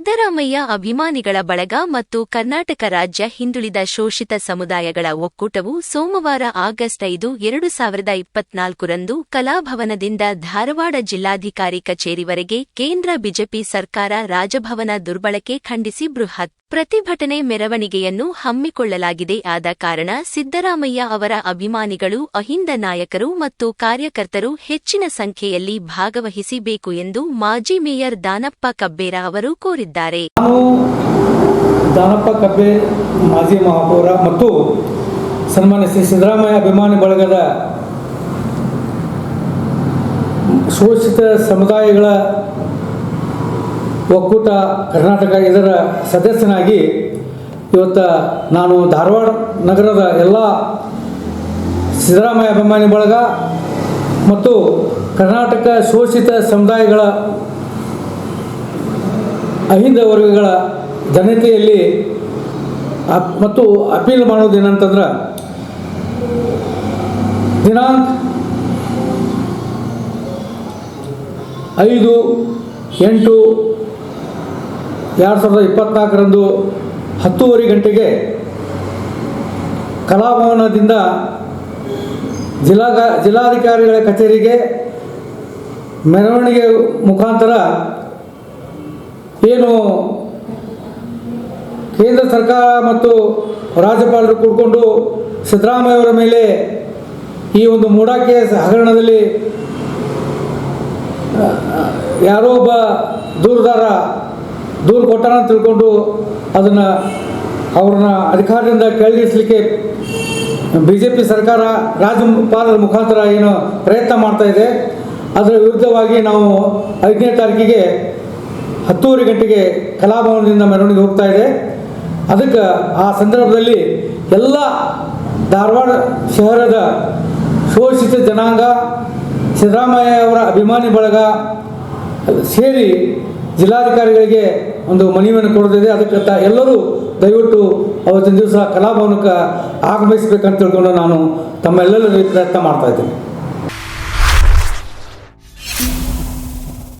ಸಿದ್ದರಾಮಯ್ಯ ಅಭಿಮಾನಿಗಳ ಬಳಗ ಮತ್ತು ಕರ್ನಾಟಕ ರಾಜ್ಯ ಹಿಂದುಳಿದ ಶೋಷಿತ ಸಮುದಾಯಗಳ ಒಕ್ಕೂಟವು ಸೋಮವಾರ ಆಗಸ್ಟ್ ಐದು, ಎರಡು ಸಾವಿರದ ಇಪ್ಪತ್ನಾಲ್ಕರಂದು ಕಲಾಭವನದಿಂದ ಧಾರವಾಡ ಜಿಲ್ಲಾಧಿಕಾರಿ ಕಚೇರಿವರೆಗೆ ಕೇಂದ್ರ ಬಿಜೆಪಿ ಸರ್ಕಾರ ರಾಜಭವನ ದುರ್ಬಳಕೆ ಖಂಡಿಸಿ ಬೃಹತ್ ಪ್ರತಿಭಟನೆ ಮೆರವಣಿಗೆಯನ್ನು ಹಮ್ಮಿಕೊಳ್ಳಲಾಗಿದೆ. ಆದ ಕಾರಣ ಸಿದ್ದರಾಮಯ್ಯ ಅವರ ಅಭಿಮಾನಿಗಳು, ಅಹಿಂದ ನಾಯಕರು ಮತ್ತು ಕಾರ್ಯಕರ್ತರು ಹೆಚ್ಚಿನ ಸಂಖ್ಯೆಯಲ್ಲಿ ಭಾಗವಹಿಸಬೇಕು ಎಂದು ಮಾಜಿ ಮೇಯರ್ ದಾನಪ್ಪ ಕಬ್ಬೇರ ಅವರು ಕೋರಿದ್ದಾರೆ. ನಾನು ದಾನಪ್ಪ ಕಬ್ಬೆ, ಮಾಜಿ ಮಹಾಪೌರ ಮತ್ತು ಸನ್ಮಾನ್ಯ ಶ್ರೀ ಸಿದ್ದರಾಮಯ್ಯ ಅಭಿಮಾನಿ ಬಳಗದ ಶೋಷಿತ ಸಮುದಾಯಗಳ ಒಕ್ಕೂಟ ಕರ್ನಾಟಕ ಇದರ ಸದಸ್ಯನಾಗಿ ಇವತ್ತು ನಾನು ಧಾರವಾಡ ನಗರದ ಎಲ್ಲ ಸಿದ್ದರಾಮಯ್ಯ ಅಭಿಮಾನಿ ಬಳಗ ಮತ್ತು ಕರ್ನಾಟಕ ಶೋಷಿತ ಸಮುದಾಯಗಳ ಅಹಿಂದ ವರ್ಗಗಳ ಜನತೆಯಲ್ಲಿ ಮತ್ತು ಅಪೀಲ್ ಮಾಡೋದು ಏನಂತಂದ್ರೆ, ದಿನಾಂಕ ಐದು, ಎಂಟು, ಎರಡು ಸಾವಿರದ ಇಪ್ಪತ್ತ್ನಾಲ್ಕರಂದು ಹತ್ತೂವರೆ ಗಂಟೆಗೆ ಕಲಾಭವನದಿಂದ ಜಿಲ್ಲಾ ಜಿಲ್ಲಾಧಿಕಾರಿಗಳ ಕಚೇರಿಗೆ ಮೆರವಣಿಗೆ ಮುಖಾಂತರ ಏನು ಕೇಂದ್ರ ಸರ್ಕಾರ ಮತ್ತು ರಾಜ್ಯಪಾಲರು ಕೂಡಿಕೊಂಡು ಸಿದ್ದರಾಮಯ್ಯವರ ಮೇಲೆ ಈ ಒಂದು ಮೂಡಾಕೆ ಹಗರಣದಲ್ಲಿ ಯಾರೋ ಒಬ್ಬ ದೂರದಾರ ದೂರು ಕೊಟ್ಟಾನ ತಿಳ್ಕೊಂಡು ಅದನ್ನು ಅವ್ರನ್ನ ಅಧಿಕಾರದಿಂದ ಕೆಳಗಿಳಿಸಲಿಕ್ಕೆ ಬಿ ಜೆ ಪಿ ಸರ್ಕಾರ, ರಾಜ್ಯಪಾಲರ ಮುಖಾಂತರ ಏನು ಪ್ರಯತ್ನ ಮಾಡ್ತಾ ಇದೆ. ಅದರ ವಿರುದ್ಧವಾಗಿ ನಾವು ಐದನೇ ತಾರೀಕಿಗೆ ಹತ್ತೂವರೆ ಗಂಟೆಗೆ ಕಲಾಭವನದಿಂದ ಮೆರವಣಿಗೆ ಹೋಗ್ತಾ ಇದೆ. ಅದಕ್ಕೆ ಆ ಸಂದರ್ಭದಲ್ಲಿ ಎಲ್ಲ ಧಾರವಾಡ ಶಹರದ ಶೋಷಿತ ಜನಾಂಗ, ಸಿದ್ದರಾಮಯ್ಯ ಅವರ ಅಭಿಮಾನಿ ಬಳಗ ಸೇರಿ ಜಿಲ್ಲಾಧಿಕಾರಿಗಳಿಗೆ ಒಂದು ಮನವಿಯನ್ನು ಕೊಡುತ್ತಿದೆ. ಅದಕ್ಕೆ ಎಲ್ಲರೂ ದಯವಿಟ್ಟು ಅವತ್ತಿನ ದಿವಸ ಕಲಾಭವನಕ್ಕೆ ಆಗಮಿಸಬೇಕಂತ ತಿಳ್ಕೊಂಡು ನಾನು ತಮ್ಮೆಲ್ಲರಲ್ಲಿ ಪ್ರಯತ್ನ ಮಾಡ್ತಾ ಇದ್ದೀನಿ.